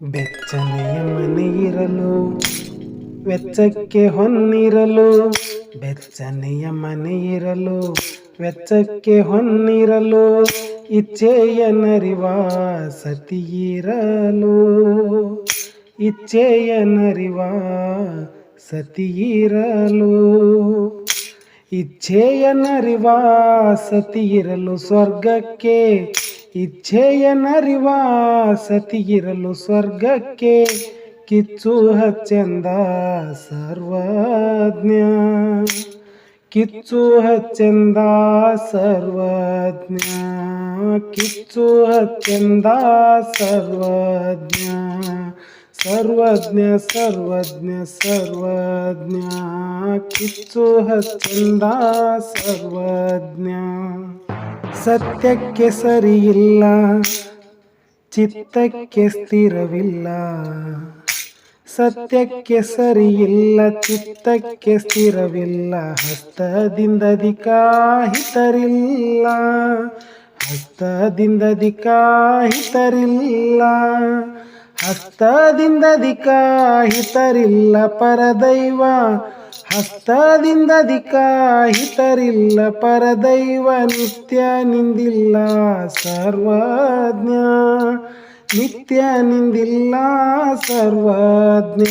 ಬೆಚ್ಚನೆಯ ಮನೆಯಿರಲು, ವೆಚ್ಚಕ್ಕೆ ಹೊನ್ನಿರಲು, ಬೆಚ್ಚನೆಯ ಮನೆಯಿರಲು, ವೆಚ್ಚಕ್ಕೆ ಹೊನ್ನಿರಲು, ಇಚ್ಛೆಯ ನರಿವ ಸತಿಯಿರಲು ಇಚ್ಛೆಯ ನರಿವ ಸತಿಯಿರಲು ಇಚ್ಛೆಯ ನರಿವ ಸತಿಯಿರಲು ಸ್ವರ್ಗಕ್ಕೆ ಇಚ್ಛೆಯ ನರಿವ ಸತಿಯಿರಲು ಸ್ವರ್ಗಕ್ಕೆ ಕಿಚ್ಚು ಹಚ್ಚೆಂದ ಸರ್ವಜ್ಞ. ಕಿಚ್ಚು ಹಚ್ಚೆಂದ ಸರ್ವಜ್ಞ. ಕಿಚ್ಚು ಹಚ್ಚೆಂದ ಸರ್ವಜ್ಞ. ಸರ್ವಜ್ಞ ಸರ್ವಜ್ಞ ಸರ್ವಜ್ಞ. ಕಿಚ್ಚು ಹಚ್ಚಂದ ಸರ್ವಜ್ಞ. ಸತ್ಯಕ್ಕೆ ಸರಿಯಿಲ್ಲ, ಚಿತ್ತಕ್ಕೆ ಸ್ಥಿರವಿಲ್ಲ. ಸತ್ಯಕ್ಕೆ ಸರಿಯಿಲ್ಲ, ಚಿತ್ತಕ್ಕೆ ಸ್ಥಿರವಿಲ್ಲ. ಹಸ್ತದಿಂದ ದಿಕಾಹಿತರಿಲ್ಲ. ಹಸ್ತದಿಂದ ಹಿತರಿಲ್ಲ ಹಸ್ತದಿಂದ ಹಿತರಿಲ್ಲ ಪರದೈವ. ಹಸ್ತದಿಂದ ಹಿತರಿಲ್ಲ ಪರದೈವ. ನಿತ್ಯ ನಿಂದಿಲ್ಲ ಸರ್ವಜ್ಞ. ನಿತ್ಯ ನಿಂದಿಲ್ಲ ಸರ್ವಜ್ಞ.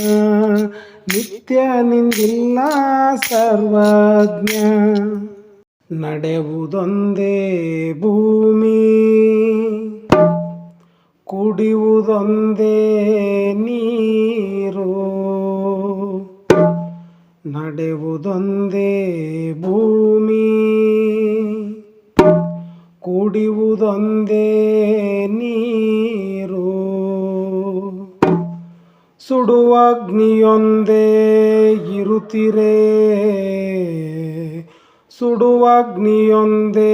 ನಿತ್ಯ ನಿಂದಿಲ್ಲ ಸರ್ವಜ್ಞ. ನಡೆವುದೊಂದೇ ಭೂಮಿ. ಕುಡಿಯುವುದೊಂದೇ ನೀರು ನಡೆಯುವುದೊಂದೇ ಭೂಮಿ ಕುಡಿಯುವುದೊಂದೇ ನೀರು. ಸುಡುವ ಅಗ್ನಿಯೊಂದೇ ಇರುತ್ತಿರೇ ಸುಡುವ ಅಗ್ನಿಯೊಂದೇ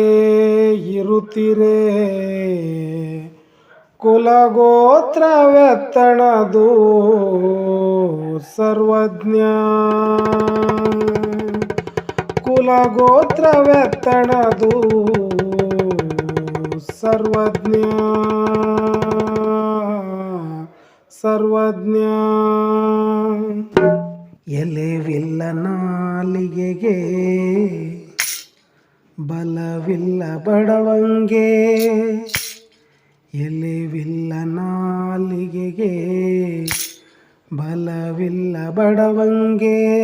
ಇರುತ್ತಿರೇ. ಕುಲಗೋತ್ರವೆತ್ತಣದು ಸರ್ವಜ್ಞ. ಕುಲಗೋತ್ರವೆತ್ತಣದು ಸರ್ವಜ್ಞ. ಸರ್ವಜ್ಞ. ಎಲೆವಿಲ್ಲ ನಾಲಿಗೆಗೆ ಬಲವಿಲ್ಲ ಬಡವಂಗೆ ಎಲೆವಿಲ್ಲ ನಾಲಿಗೆಗೆ ಬಲವಿಲ್ಲ ಬಡವಂಗೆ.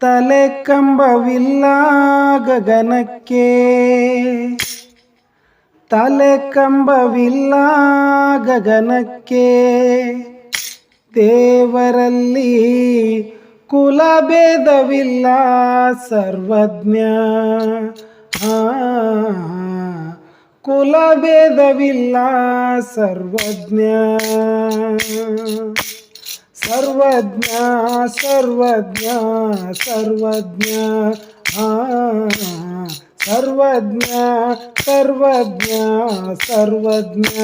ತಲೆ ಕಂಬವಿಲ್ಲ ಗಗನಕ್ಕೆ. ತಲೆ ಕಂಬವಿಲ್ಲ ಗಗನಕ್ಕೆ. ದೇವರಲ್ಲಿ ಕುಲಭೇದವಿಲ್ಲ ಸರ್ವಜ್ಞ. ಹಾ ಕುಲಭೇದವಿಲ್ಲ ಸರ್ವಜ್ಞ ಸರ್ವಜ್ಞ ಸರ್ವಜ್ಞ ಸರ್ವಜ್ಞ ಹಾ ಸರ್ವಜ್ಞ ಸರ್ವಜ್ಞ ಸರ್ವಜ್ಞ